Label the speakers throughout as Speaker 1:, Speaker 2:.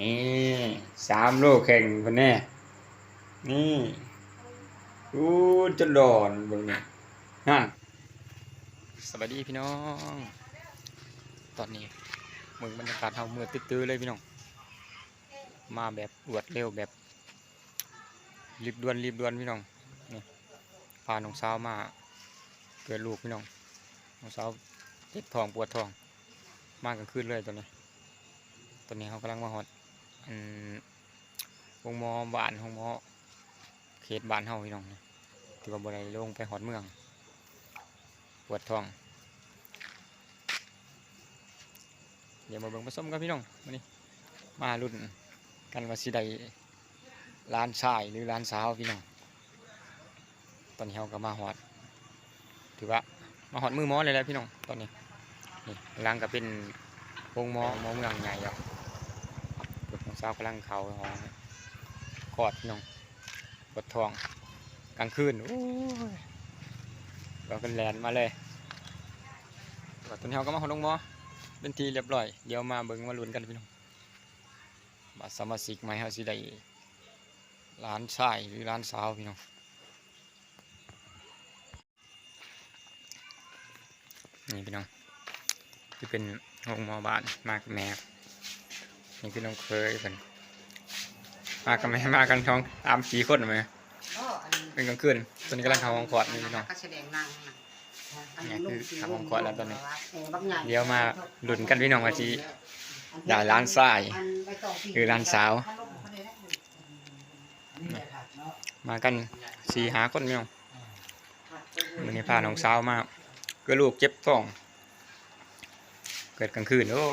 Speaker 1: นี่สามโลแข่งคนแน่นี่อู้จนดอนบิ่งนี่นั่นสวัสดีพี่น้อง ตอนนี้เมืองบรรยากาศเฮาเมื่อตื้อๆเลยพี่น้อง มาแบบรวดเร็วแบบ รีบด่วนรีบด่วนพี่น้องนี่พาน้องสาวมาเกิดลูกพี่น้องน้องสาวเจ็บท้องปวดท้อง มากกลางคืนเลยตอนนี้ ตอนนี้เขากำลังมาฮอดอัน วงมอบ้านของมอเขตบ้านเฮาพี่น้องนี่ที่ว่าบ่ได้ลงไปฮอดเมือง ปวดท้อง เดี๋ยวมาเบิ่งผสมกันพี่น้องมานี่มารุ่นกันว่าสิได้ร้านชายหรือร้านสาวพี่น้อง ตอนนี้เขาก็มาฮอด ถือว่ามาฮอดมือมอเลยแล้วพี่น้องตอนนี้นี่กำลังก็เป็นวงมอมอเมืองใหญ่แล้ว สาวกำลังเขาหองกอดพี่น้องปวดทองกลางคืนโอ้ยเราเป็นแลนมาเลยแล้วตอนเขาก็มาฮอดโรงมอเป็นทีเรียบร้อยเดี๋ยวมาเบิ่งมาลุ้นกันพี่น้องมาสมาชิกใหม่เฮาสิได้ร้านชายหรือร้านสาวพี่น้องนี่พี่น้องที่เป็นโรงหมอบานมากแม่ นี่พี่น้องเคยเพิ่นมากับแม่มากันท้องตามสี่คนไหม
Speaker 2: ก็อัน
Speaker 1: เป็นกลางคืนตอนนี้กำลังเข้าห้องคลอดนี่พี่น้อง
Speaker 2: ก็แสดงนางน่ะ
Speaker 1: เนี่ยคือทำของขวัญแล้วตอนนี้
Speaker 2: เออบักใหญ่
Speaker 1: เดี๋ยวมาลุ้นกันพี่น้องว่าสิได้ร้านทราย
Speaker 2: อันใบตองปี
Speaker 1: หรือร้านสาว มากันสี่หาคนพี่น้องวันนี้พาน้องสาวมาเก็ลูกเจ็บท้อง เกิดกลางคืนโอ้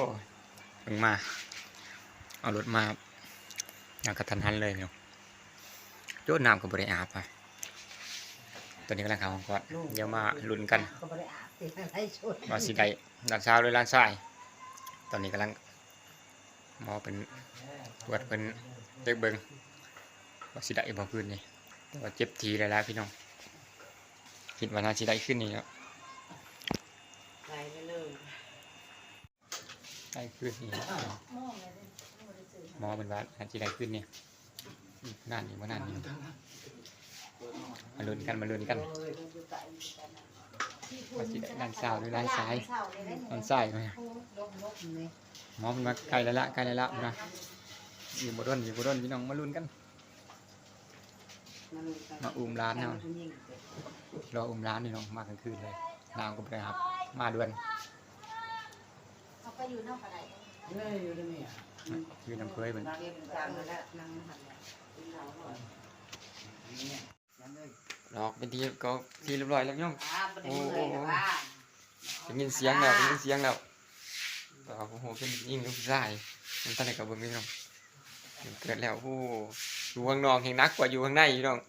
Speaker 1: เพิ่งมา เอารถมาอยากกระทันหันเลยพี่น้องโยนน้ำกับบริอาบไปตอนนี้กำลังเข้าห้องก่อนเดี๋ยวมาลุ้นกัน
Speaker 2: ก็บ่ได้อาบติให้ช่วย
Speaker 1: ว่าสิได้ด้านเช้าวหรือด้านซ้ายตอนนี้กำลังหมอเป็นตรวจเป็นเด็กเบิงว่าสิได้บ่พื้นนี่แต่ว่าเจ็บทีแล้วล่ะพี่น้องคิดว่าน่าสิได้ขึ้นนี่แล้ว
Speaker 2: ได้เลย
Speaker 1: ได้ขึ้นนี่ หมอเป็นว่าน่าสิได้ขึ้นนี่อืมนั่นนี่ว่านั่นนี่มาลุ้นกันมาลุ้นกันว่าสิได้ด้านซ้ายหรือด้านซ้ายด้านซ้ายไหมหมอเป็นว่าใกล้แล้วละใกล้แล้วละนะอยู่บ่ด้นอยู่บ่ด้นพี่น้องมาลุ้นกัน มาอุ้มร้านเนาะรออุ้มร้านนี่น้องมากลางคืนเลยนาวก็ไปครับ มาด่วน
Speaker 3: เขาก็อยู่นอกอะไร
Speaker 1: ยืนน้ำเคย เหมือน
Speaker 2: นางเรียนกลางแล้วนางหัน
Speaker 1: หลอกเป็นทีก็ทีเรียบร้อยแล้วพี่น้อง
Speaker 2: อ่าบ่ได้เมื่อยแต่ว่า
Speaker 1: ได้ยินเสียงแล้วได้ยินเสียงแล้วแต่ว่าโอ้โหเป็นยิ่งลูกชายมันตอนไหนกับเบิ้งพี่น้องเกิดแล้วโอ้โหอยู่ข้างนอกเห็นนักกว่าอยู่ข้างในพี่น้อง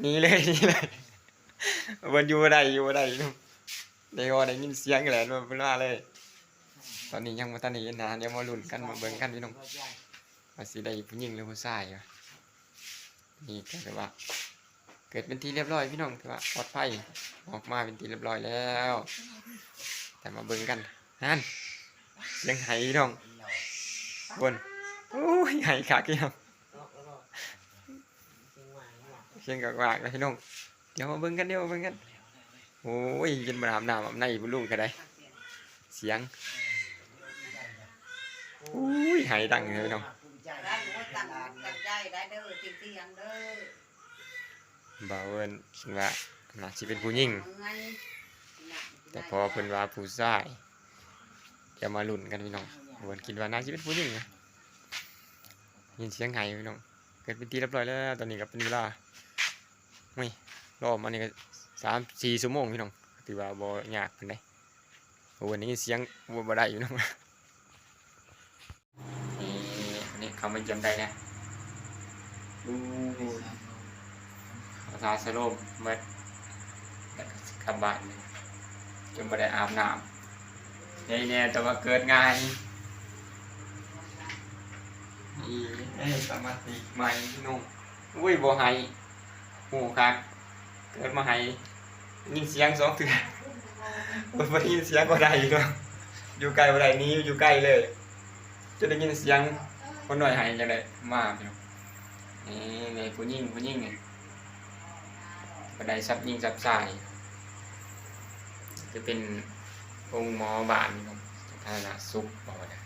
Speaker 1: หนี่เลยหนี่เลยมันอยู่บ่ได้อยู่บ่ได้พี่น้องได้ก็ได้ยินเสียงแหละมันเป็นว่าเลย ตอนนี้ยังมาตอนนี้นะเดี๋ยวมาลุ้นกันมาเบิ่งกันพี่น้องว่าสิได้ผู้หญิงหรือผู้ชายวะนี่ก็ถือว่า เกิดเป็นที่เรียบร้อยพี่น้องถือว่าปลอดภัยออกมาเป็นที่เรียบร้อยแล้ว แต่มาเบิ่งกันนั่นเสียงไหพี่น้องบนโอ้ยไหขากี่น้องเสียงกากวากเลยพี่น้องเดี๋ยวมาเบิ่งกันเดี๋ยวมาเบิ่งกันโอ้ยยินมาอาบน้ำอาบในบุลูกก็ได้ เสียง อุ้ยไหดังเลยพี่น้อง
Speaker 2: ได้รู้ว่าตั้งตั้งใจได้เด้อจริงๆยังเด้อ
Speaker 1: บ่าวเอิ้นคิดว่าน่าสิเป็นผู้หญิง
Speaker 2: เงิน
Speaker 1: แต่พอเพิ่นว่าผู้ชายจะมาลุ้นกันพี่น้องเพิ่นคิดว่าน่าสิเป็นผู้หญิงนะยินเสียงไห้พี่น้องเกิดเป็นทีเรียบร้อยแล้วตอนนี้ก็เป็นเวลาไม่รอบมานี่ก็สามสี่ชั่วโมงพี่น้องถือว่าบ่ยากปานใดโอ้วันนี้เสียงบ่บ่ได้อยู่น้องนี่อันนี่ เขามาเยี่ยมได้นะอู้ภาษาสโลมเมื่อสกบบ้านเลจนไม่ได้อาบน้ำนี่เนี่ยแต่ว่าเกิดง่ายอีเอ้สมาธิใหม่นุ่มอุ้ยบ่ให้หูคักเกิดมาให้ยินเสียงสองเถื่อบ่ได้ยินเสียงก็ได้อยู่เนาะอยู่ไกลบ่ได้นี้อยู่ใกล้เลย จะได้ยินเสียง คนหน่อยหายจังไดมาพี่น้องนี่นี่ผู้หญิงผู้หญิงนี่บันไดซับยิงซับสายจะเป็นองค์หมอบานพี่น้องสาธารณสุขบอกว่าได้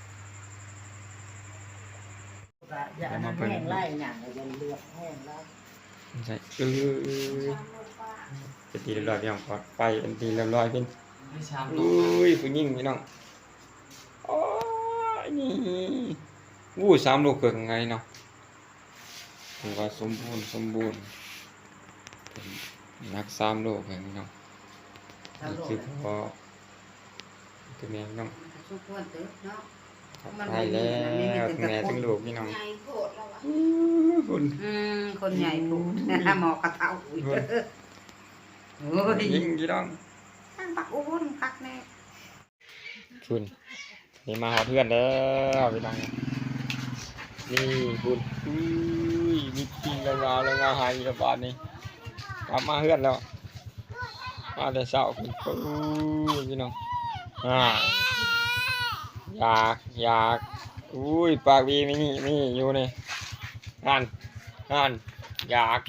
Speaker 2: อย่าอันนั้นแห้งไล่หยังเลยเลือดแห้งแล้ว
Speaker 1: ใช่เออเป็นทีเรียบร้อยพี่น้องปลอดไปเป็นทีเรียบร้อยเป็น
Speaker 4: ไม่ช้ำ
Speaker 1: อุ้ยผู้หญิงพี่น้องโอ้ยนี่ วู้สามลูกเกิดไงเนาะถือว่าสมบูรณ์สมบูรณ์เป็นนักสามลูกเลยพี่น้องนี่คือพอคือแม่พี่น้อง
Speaker 2: ทุกคนตึ๊บเนาะ
Speaker 1: ทักทายแล้วทั้งแม่ทั้งลูกพี่น้อง
Speaker 3: ไงโกรธเราอะ
Speaker 1: อู้คุณ
Speaker 2: อืมคนใหญ่ผูดหมอกระเทาอุ้ยโอ้ย
Speaker 1: ยิงพี่น้อง
Speaker 2: ตั้งปักอุ้นพักแน่
Speaker 1: คุณนี่มาหาเพื่อนแล้วพี่น้อง นี่คุณอุ้ยมีจริงแล้วมาแล้วมาหาอีกแล้วบาทนี้กลับมาเพื่อนแล้ว มาแต่เช้าคุณอู้ยพี่น้องอ่าอยากอยากอุ้ยปากวีม่นี่ไม่นี่อยู่นี่นั่นนั่นอยาก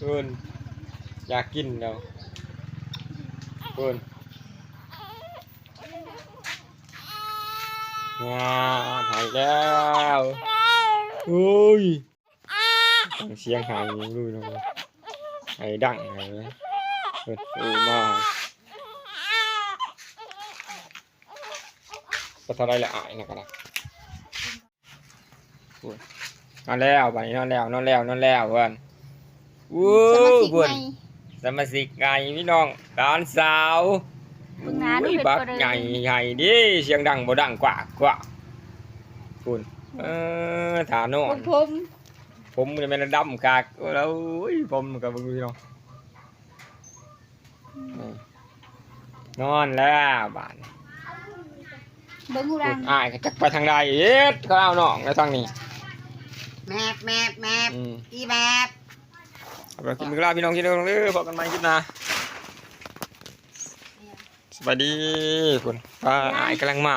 Speaker 1: คุณอยากกินแล้วคุณ ว้าวหายแล้วโอ้ยฟังเสียงหายดูนะไอ้ดังไงนะเปิดฟูมากก็เท่าไรละอายนะกันนะโอ้ยนอนแล้วไปนอนแล้วนอนแล้วนอนแล้วเพื่อนวู้
Speaker 3: สมาชิก
Speaker 1: เพื่อน
Speaker 3: ไง
Speaker 1: สมาชิกไงพี่น้องหลานสาว
Speaker 3: เบิ่งหน้าดู
Speaker 1: อุ้ย
Speaker 3: เผ็ด
Speaker 1: บัก
Speaker 3: กว่าเดิม
Speaker 1: ใหญ่ใหญ่ดิเสียงดังบ่ดังกว่ากว่าคุณเออถาโน
Speaker 3: ผ
Speaker 1: น
Speaker 3: มผม
Speaker 1: ผมมันเป็นดำกากแล้วอุ้ยผมกับมึงพี่น้องนี่นอนแล้วบ้าน
Speaker 3: เบิ่งหู
Speaker 1: คุ
Speaker 3: ดัง
Speaker 1: ณอ้ายก็จักไปทางใดเอ็ดก็เอาน้องในทางนี้
Speaker 2: แมบแมบแมบ
Speaker 1: อืม
Speaker 2: อีแมบ
Speaker 1: เอาไปกินมื้อลาพี่น้องกินเด้อเด้อพบกันใหม่คลิปหน้า สวัสดีคุณป้าอ้ายกำลังมา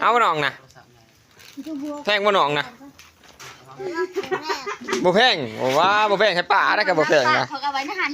Speaker 1: เอาบ่น้องนะ
Speaker 3: ดูบัว
Speaker 1: แพงบ่น้องนะบ่แพงบ่ว่าบ่แพงให้ป้าได้ก็บ่แพงนะ
Speaker 3: เขาก็เอาไว้นะหัน